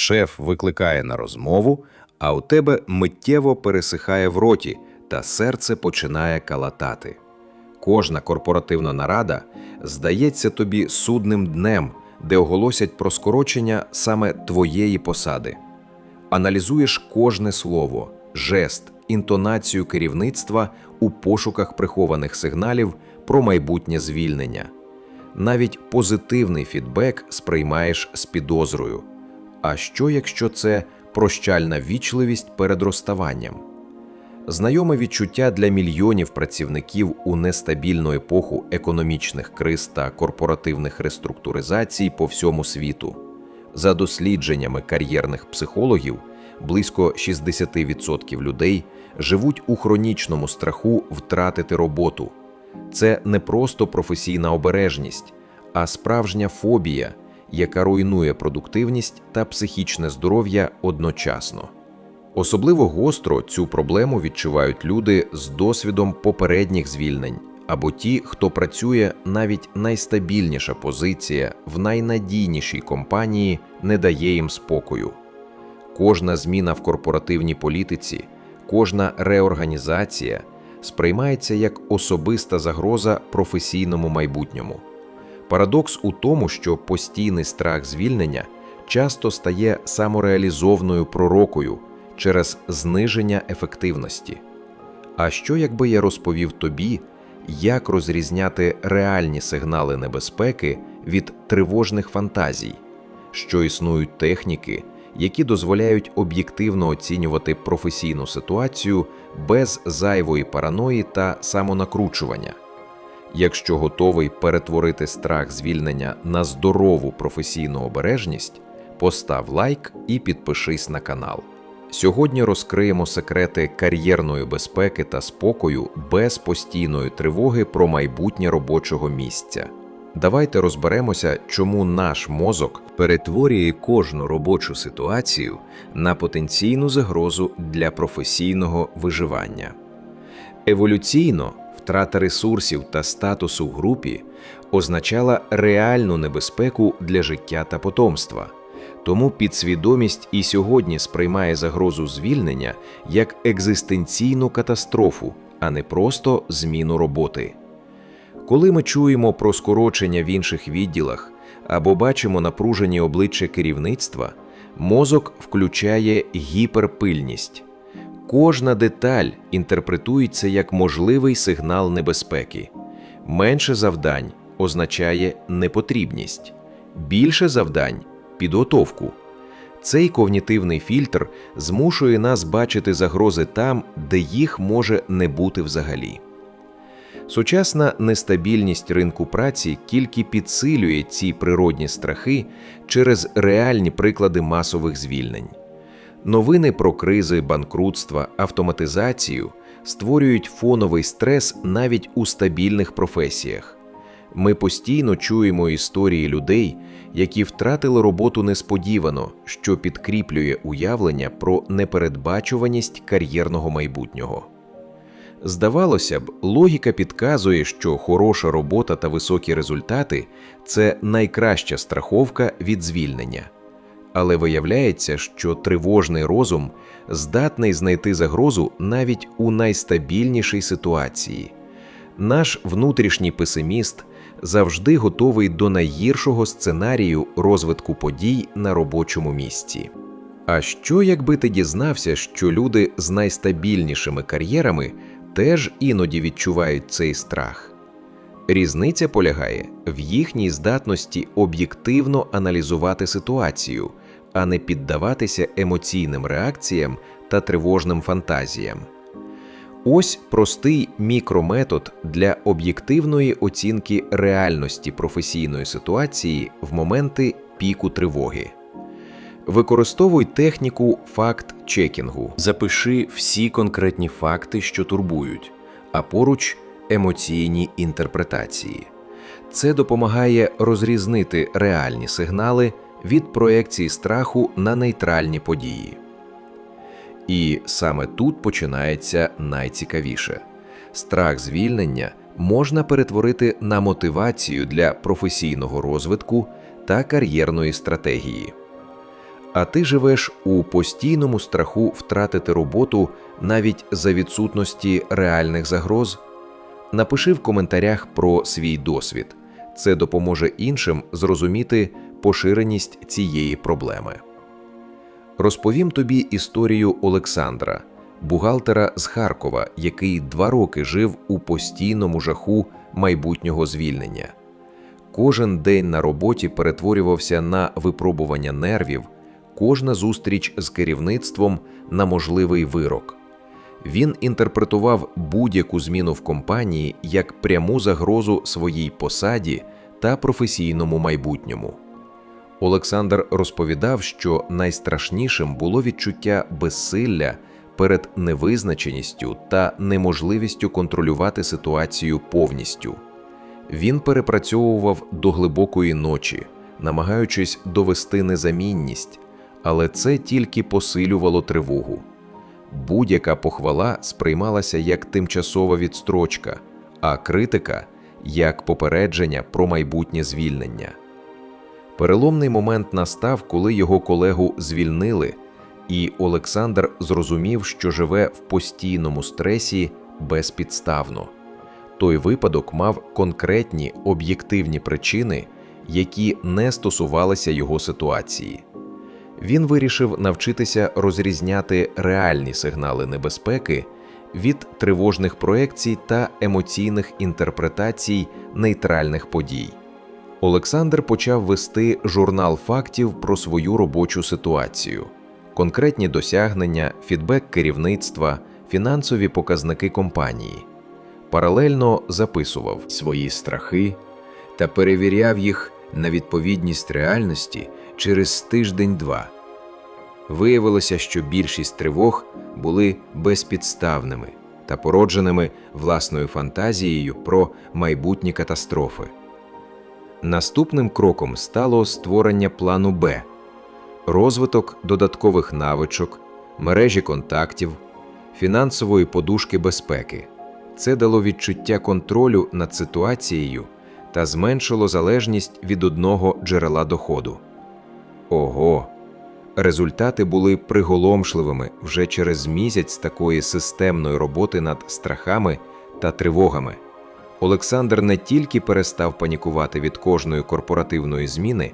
Шеф викликає на розмову, а у тебе миттєво пересихає в роті та серце починає калатати. Кожна корпоративна нарада здається тобі судним днем, де оголосять про скорочення саме твоєї посади. Аналізуєш кожне слово, жест, інтонацію керівництва у пошуках прихованих сигналів про майбутнє звільнення. Навіть позитивний фідбек сприймаєш з підозрою. А що, якщо це прощальна вічливість перед розставанням? Знайоме відчуття для мільйонів працівників у нестабільну епоху економічних криз та корпоративних реструктуризацій по всьому світу. За дослідженнями кар'єрних психологів, близько 60% людей живуть у хронічному страху втратити роботу. Це не просто професійна обережність, а справжня фобія, яка руйнує продуктивність та психічне здоров'я одночасно. Особливо гостро цю проблему відчувають люди з досвідом попередніх звільнень або ті, хто працює навіть найстабільніша позиція в найнадійнішій компанії не дає їм спокою. Кожна зміна в корпоративній політиці, кожна реорганізація сприймається як особиста загроза професійному майбутньому. Парадокс у тому, що постійний страх звільнення часто стає самореалізовною пророкою через зниження ефективності. А що якби я розповів тобі, як розрізняти реальні сигнали небезпеки від тривожних фантазій, що існують техніки, які дозволяють об'єктивно оцінювати професійну ситуацію без зайвої параної та самонакручування? Якщо готовий перетворити страх звільнення на здорову професійну обережність, постав лайк і підпишись на канал. Сьогодні розкриємо секрети кар'єрної безпеки та спокою без постійної тривоги про майбутнє робочого місця. Давайте розберемося, чому наш мозок перетворює кожну робочу ситуацію на потенційну загрозу для професійного виживання. Еволюційно втрата ресурсів та статусу в групі означала реальну небезпеку для життя та потомства. Тому підсвідомість і сьогодні сприймає загрозу звільнення як екзистенційну катастрофу, а не просто зміну роботи. Коли ми чуємо про скорочення в інших відділах або бачимо напружені обличчя керівництва, мозок включає гіперпильність. Кожна деталь інтерпретується як можливий сигнал небезпеки. Менше завдань означає непотрібність, більше завдань підготовку. Цей когнітивний фільтр змушує нас бачити загрози там, де їх може не бути взагалі. Сучасна нестабільність ринку праці тільки підсилює ці природні страхи через реальні приклади масових звільнень. Новини про кризи, банкрутства, автоматизацію створюють фоновий стрес навіть у стабільних професіях. Ми постійно чуємо історії людей, які втратили роботу несподівано, що підкріплює уявлення про непередбачуваність кар'єрного майбутнього. Здавалося б, логіка підказує, що хороша робота та високі результати це найкраща страховка від звільнення. Але виявляється, що тривожний розум здатний знайти загрозу навіть у найстабільнішій ситуації. Наш внутрішній песиміст завжди готовий до найгіршого сценарію розвитку подій на робочому місці. А що, якби ти дізнався, що люди з найстабільнішими кар'єрами теж іноді відчувають цей страх? Різниця полягає в їхній здатності об'єктивно аналізувати ситуацію, а не піддаватися емоційним реакціям та тривожним фантазіям. Ось простий мікрометод для об'єктивної оцінки реальності професійної ситуації в моменти піку тривоги. Використовуй техніку факт-чекінгу. Запиши всі конкретні факти, що турбують, а поруч емоційні інтерпретації. Це допомагає розрізнити реальні сигнали від проекції страху на нейтральні події. І саме тут починається найцікавіше. Страх звільнення можна перетворити на мотивацію для професійного розвитку та кар'єрної стратегії. А ти живеш у постійному страху втратити роботу навіть за відсутності реальних загроз? Напиши в коментарях про свій досвід. Це допоможе іншим зрозуміти поширеність цієї проблеми. Розповім тобі історію Олександра, бухгалтера з Харкова, який два роки жив у постійному жаху майбутнього звільнення. Кожен день на роботі перетворювався на випробування нервів, кожна зустріч з керівництвом на можливий вирок. Він інтерпретував будь-яку зміну в компанії як пряму загрозу своїй посаді та професійному майбутньому. Олександр розповідав, що найстрашнішим було відчуття безсилля перед невизначеністю та неможливістю контролювати ситуацію повністю. Він перепрацьовував до глибокої ночі, намагаючись довести незамінність, але це тільки посилювало тривогу. Будь-яка похвала сприймалася як тимчасова відстрочка, а критика як попередження про майбутнє звільнення. Переломний момент настав, коли його колегу звільнили, і Олександр зрозумів, що живе в постійному стресі безпідставно. Той випадок мав конкретні об'єктивні причини, які не стосувалися його ситуації. Він вирішив навчитися розрізняти реальні сигнали небезпеки від тривожних проекцій та емоційних інтерпретацій нейтральних подій. Олександр почав вести журнал фактів про свою робочу ситуацію, конкретні досягнення, фідбек керівництва, фінансові показники компанії. Паралельно записував свої страхи та перевіряв їх на відповідність реальності через тиждень-два. Виявилося, що більшість тривог були безпідставними та породженими власною фантазією про майбутні катастрофи. Наступним кроком стало створення плану Б, розвиток додаткових навичок, мережі контактів, фінансової подушки безпеки. Це дало відчуття контролю над ситуацією та зменшило залежність від одного джерела доходу. Ого! Результати були приголомшливими вже через місяць такої системної роботи над страхами та тривогами. Олександр не тільки перестав панікувати від кожної корпоративної зміни,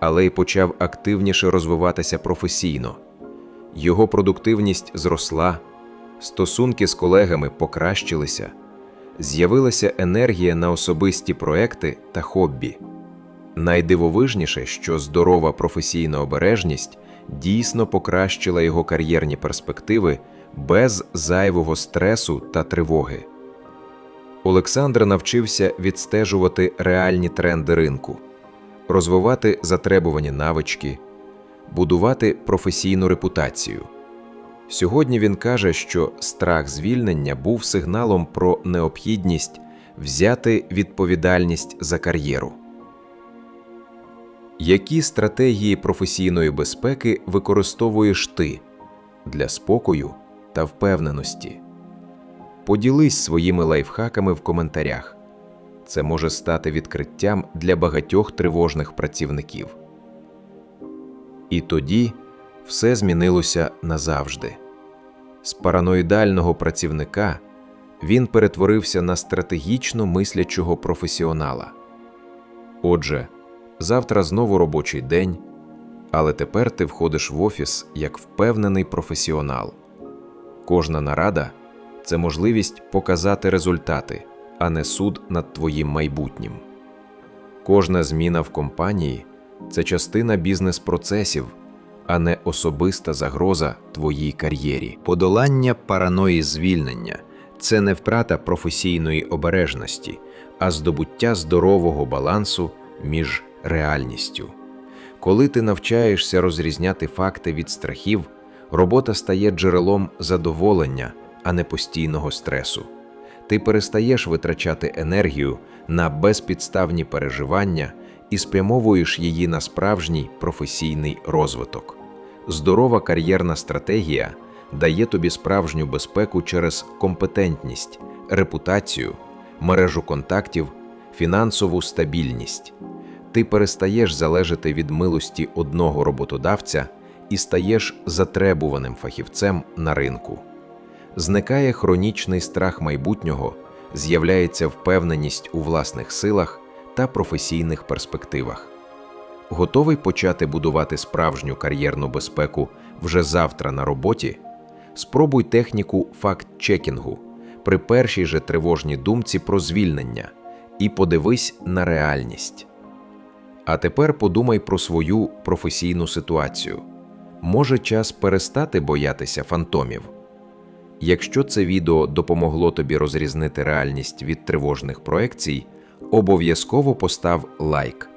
але й почав активніше розвиватися професійно. Його продуктивність зросла, стосунки з колегами покращилися, з'явилася енергія на особисті проекти та хобі. Найдивовижніше, що здорова професійна обережність дійсно покращила його кар'єрні перспективи без зайвого стресу та тривоги. Олександр навчився відстежувати реальні тренди ринку, розвивати затребувані навички, будувати професійну репутацію. Сьогодні він каже, що страх звільнення був сигналом про необхідність взяти відповідальність за кар'єру. Які стратегії професійної безпеки використовуєш ти для спокою та впевненості? Поділись своїми лайфхаками в коментарях. Це може стати відкриттям для багатьох тривожних працівників. І тоді все змінилося назавжди. З параноїдального працівника він перетворився на стратегічно мислячого професіонала. Отже, завтра знову робочий день, але тепер ти входиш в офіс як впевнений професіонал. Кожна нарада це можливість показати результати, а не суд над твоїм майбутнім. Кожна зміна в компанії це частина бізнес-процесів, а не особиста загроза твоїй кар'єрі. Подолання параної звільнення це не втрата професійної обережності, а здобуття здорового балансу між реальністю. Коли ти навчаєшся розрізняти факти від страхів, робота стає джерелом задоволення, а не постійного стресу. Ти перестаєш витрачати енергію на безпідставні переживання і спрямовуєш її на справжній професійний розвиток. Здорова кар'єрна стратегія дає тобі справжню безпеку через компетентність, репутацію, мережу контактів, фінансову стабільність. Ти перестаєш залежати від милості одного роботодавця і стаєш затребуваним фахівцем на ринку. Зникає хронічний страх майбутнього, з'являється впевненість у власних силах та професійних перспективах. Готовий почати будувати справжню кар'єрну безпеку вже завтра на роботі? Спробуй техніку факт-чекінгу при першій же тривожній думці про звільнення і подивись на реальність. А тепер подумай про свою професійну ситуацію. Може час перестати боятися фантомів? Якщо це відео допомогло тобі розрізнити реальність від тривожних проекцій, обов'язково постав лайк.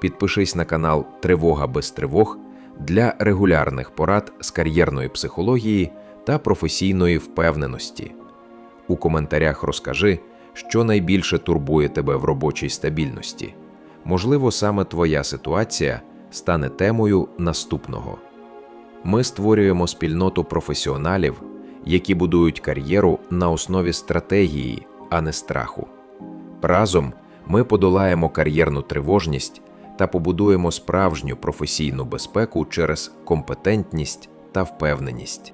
Підпишись на канал Тривога без тривог для регулярних порад з кар'єрної психології та професійної впевненості. У коментарях розкажи, що найбільше турбує тебе в робочій стабільності. Можливо, саме твоя ситуація стане темою наступного. Ми створюємо спільноту професіоналів, які будують кар'єру на основі стратегії, а не страху. Разом ми подолаємо кар'єрну тривожність та побудуємо справжню професійну безпеку через компетентність та впевненість.